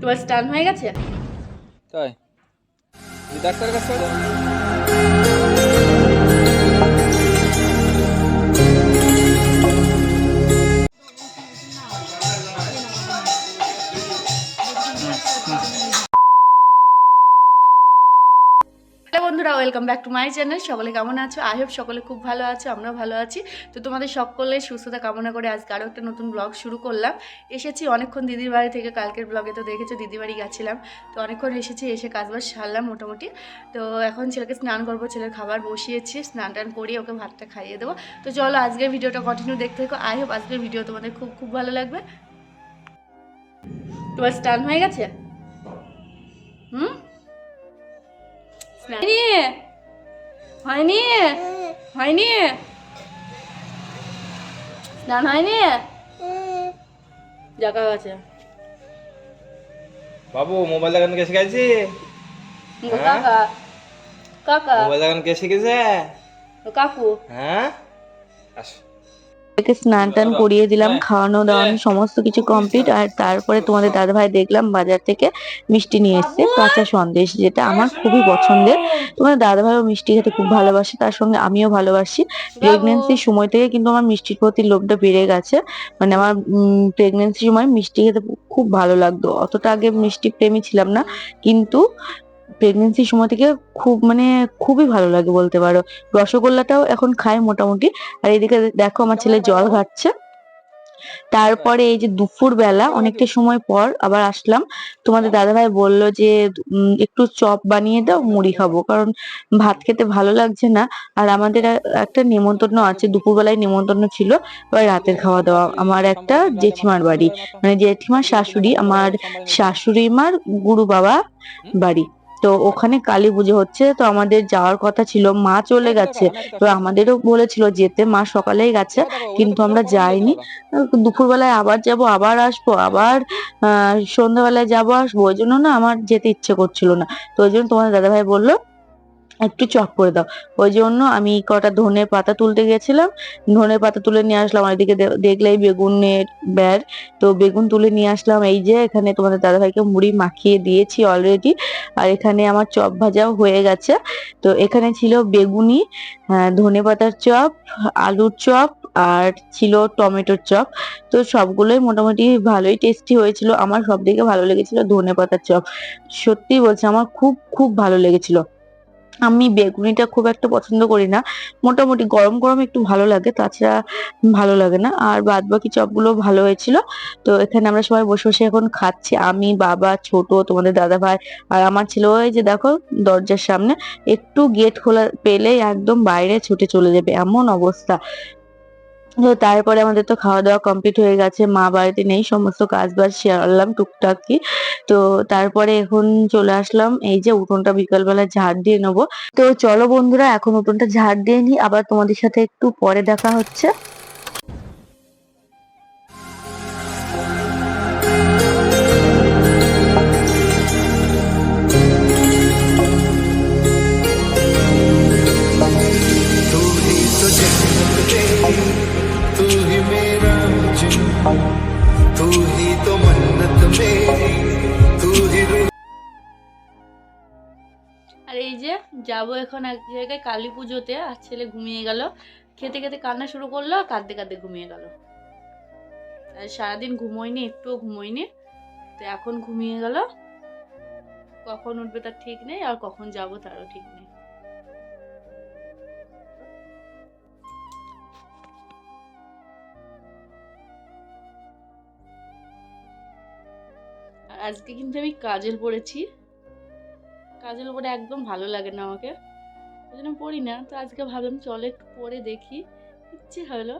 তোমার স্টান হয়ে গেছে? তাই। ডাক্তার কাছে ব্যাক টু মাই চ্যানেল সকলে কেমন আছো? আই হোপ সকলে খুব ভালো আছো, আমরাও ভালো আছি। তো তোমাদের সকলের সুস্থতা কামনা করে আজকে আরও একটা নতুন ব্লগ শুরু করলাম। এসেছি অনেকক্ষণ দিদির বাড়ি থেকে, কালকের ব্লগে তো দেখেছ দিদির বাড়ি গেছিলাম। তো অনেকক্ষণ এসেছি, এসে কাজবাজ সারলাম মোটামুটি। তো এখন ছেলেকে স্নান করব, ছেলের খাবার বসিয়েছি, স্নান টান করিয়ে ওকে ভাতটা খাইয়ে দেবো। তো চলো আজকের ভিডিওটা কন্টিনিউ দেখতে থাকো। আই হোপ আজকের ভিডিও তোমাদের খুব খুব ভালো লাগবে। তোমার স্নান হয়ে গেছে? হুম? হয়নি? হয়নি? স্নান হয়নি? জাকা আছে বাবু মোবাইল লাগানো কে শিখাইছি? হ্যাঁ? কাকা। কাকা। মোবাইল লাগানো কে শিখেছে? কাকু। হ্যাঁ? আস। থেকে স্নান টান করিয়ে দিলাম, খাওয়ানো দাওয়ানো সমস্ত কিছু কমপ্লিট আর তারপরে তোমাদের দাদা ভাই দেখলাম বাজার থেকে মিষ্টি নিয়ে এসেছে, কাঁচা সন্দেশ, যেটা আমার খুবই পছন্দের। তোমাদের দাদা ভাইও মিষ্টি খেতে খুব ভালোবাসে, তার সঙ্গে আমিও ভালোবাসি। প্রেগনেন্সির সময় থেকে কিন্তু আমার মিষ্টির প্রতি লোভটা বেড়ে গেছে। মানে আমার প্রেগনেন্সির সময় মিষ্টি খেতে খুব ভালো লাগতো। অতটা আগে মিষ্টি প্রেমী ছিলাম না, কিন্তু প্রেগনেন্সির সময় থেকে খুব মানে খুবই ভালো লাগে বলতে পারো। রসগোল্লাটাও এখন খায় মোটামুটি। আর এদিকে দেখো আমার ছেলে জল ঘাটছে। তারপরে এই যে দুপুর বেলা অনেকটা সময় পর আবার আসলাম। তোমাদের দাদাভাই বলল যে একটু চপ বানিয়ে দাও, মুড়ি খাব। কারণ ভাত খেতে ভালো লাগছে না। আর আমাদের একটা নেমন্তন্ন আছে, দুপুরবেলায় নেমন্তন্ন ছিল। এবার রাতের খাওয়া দাওয়া। আমার একটা জেঠিমার বাড়ি। মানে জেঠিমার শাশুড়ি, আমার শাশুড়ি মার গুরু বাবা বাড়ি। তো ওখানে কালী পুজো হচ্ছে, তো আমাদের যাওয়ার কথা ছিল, মা চলে গেছে। তো আমাদেরও বলেছিল যেতে, মা সকালেই গেছে, কিন্তু আমরা যাইনি। দুপুরবেলায় আবার যাব, আবার আসব, আবার সন্ধ্যাবেলায় যাব, আসব। ওই জন্য না আমার যেতে ইচ্ছে করছিল না। তো ওই জন্য তোমার দাদাভাই বলল একটু চপ করে দাও। ওই জন্য আমি কটা ধনে পাতা তুলতে গেছিলাম। ধনে পাতা তুলে নিয়ে আসলাম। আর এদিকে দে- দেখলেই বেগুনের ব্যার। তো বেগুন তুলে নিয়ে আসলাম। এই যে এখানে তোমাদের দাদাভাইকে মুড়ি মাখিয়ে দিয়েছি অলরেডি আর এখানে আমার চপ ভাজাও হয়ে গেছে। তো এখানে ছিল বেগুনি ধনে পাতার চপ, আলুর চপ আর ছিল টমেটোর চপ। তো সবগুলোই মোটামুটি ভালোই টেস্টি হয়েছিল। আমার সব থেকে ভালো লেগেছিল ধনে পাতার চপ। সত্যি বলছি, আমার খুব খুব ভালো লেগেছিল। আমি বেগুনিটা খুব একটা পছন্দ করি না। মোটামুটি গরম গরম একটু ভালো লাগে, তাছাড়া ভালো লাগে না। আর বাদ বাকি চপগুলো ভালো হয়েছিল। তো এখানে আমরা সবাই বসে বসে এখন খাচ্ছি। আমি, বাবা, ছোট, তোমাদের দাদা ভাই আর আমার ছেলে। ওই যে দেখো, দরজার সামনে একটু গেট খোলা পেলে একদম বাইরে ছুটে চলে যাবে। এমন অবস্থা। তো তারপরে আমাদের তো খাওয়া দাওয়া কমপ্লিট হয়ে গেছে। মা বাড়িতে নেই, সমস্ত কাজ বাজ শেয়ার সারলাম টুকটাক। কি তো তারপরে এখন চলে আসলাম, এই যে উঠোনটা বিকালবেলা ঝাড় দিয়ে নেব। তো চলো বন্ধুরা, এখন উঠোনটা ঝাড় দিয়ে নি আবার তোমাদের সাথে একটু পরে দেখা হচ্ছে। আর এই যে যাব এখন এক জায়গায় কালী পুজোতে, আর ছেলে ঘুমিয়ে গেল। খেতে খেতে কান্না শুরু করল, আর কাঁদতে কাঁদতে ঘুমিয়ে গেল। সারাদিন ঘুমোয়নি, একটুও ঘুমোয়নি। তো এখন ঘুমিয়ে গেল। কখন উঠবে তার ঠিক নেই, আর কখন যাব তারও ঠিক নেই। আজকে কিন্তু আমি কাজল পরেছি কাজল পরে একদম ভালো লাগে না আমাকে। ওই জন্য পড়ি না, তো আজকে ভাবলাম চলো একটু পরে দেখি। ইচ্ছে হলো।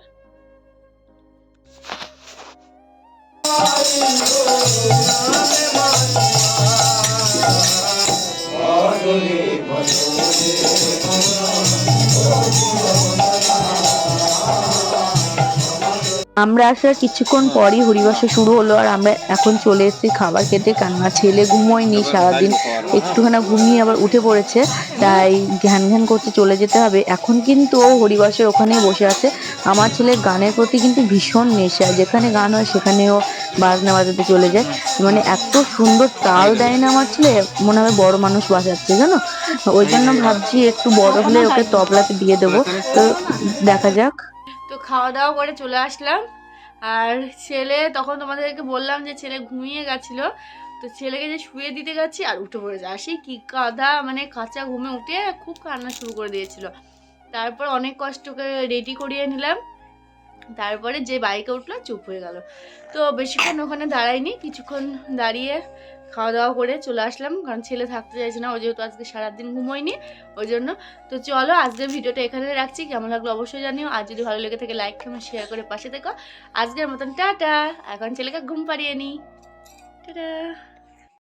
আমরা আসার কিছুক্ষণ পরই হরিবাসা শুরু হলো আর আমরা এখন চলে এসেছি খাবার খেতে। কান্না ছেলে ঘুমোয়নি সারাদিন, একটুখানি ঘুমিয়ে আবার উঠে পড়েছে, তাই ঘ্যান ঘ্যান করতে চলে যেতে হবে। এখন কিন্তু ও হরিবাসের ওখানেই বসে আছে। আমার ছেলের গানের প্রতি কিন্তু ভীষণ নেশা। যেখানে গান হয় সেখানেও বাজনা বাজাতে চলে যায়। মানে এত সুন্দর তাল দেয় না আমার ছেলে, মনে হয় বড় মানুষ বাজাচ্ছে, জানো? ওই জন্য ভাবছি একটু বড় হলে ওকে তবলাতে দিয়ে দেবো। তো দেখা যাক। খাওয়া দাওয়া করে চলে আসলাম। আর ছেলে, তখন তোমাদেরকে বললাম যে ছেলে ঘুমিয়ে গেছিল। তো ছেলেকে যে শুয়ে দিতে গেছি আর উঠে পড়ে যায়। সেই কি কাদা মানে কাঁচা ঘুমে উঠে খুব কান্না শুরু করে দিয়েছিল। তারপর অনেক কষ্ট করে রেডি করিয়ে নিলাম। তারপরে যে বাইকে উঠল চুপ হয়ে গেল। তো বেশিক্ষণ ওখানে দাঁড়াইনি কিছুক্ষণ দাঁড়িয়ে খাওয়া দাওয়া করে চলে আসলাম। কারণ ছেলে থাকতে চাইছে না, ও যেহেতু আজকে সারাদিন ঘুমোয়নি, ওই জন্য। তো চলো, আজকের ভিডিওটা এখানে রাখছি। কেমন লাগল অবশ্যই জানিও। আর যদি ভালো লেগে থাকে লাইক কমেন্ট শেয়ার করে পাশে থেকো। আজকের মতন, টাটা! এখন ছেলেকে ঘুম পাড়িয়ে নিই টাটা!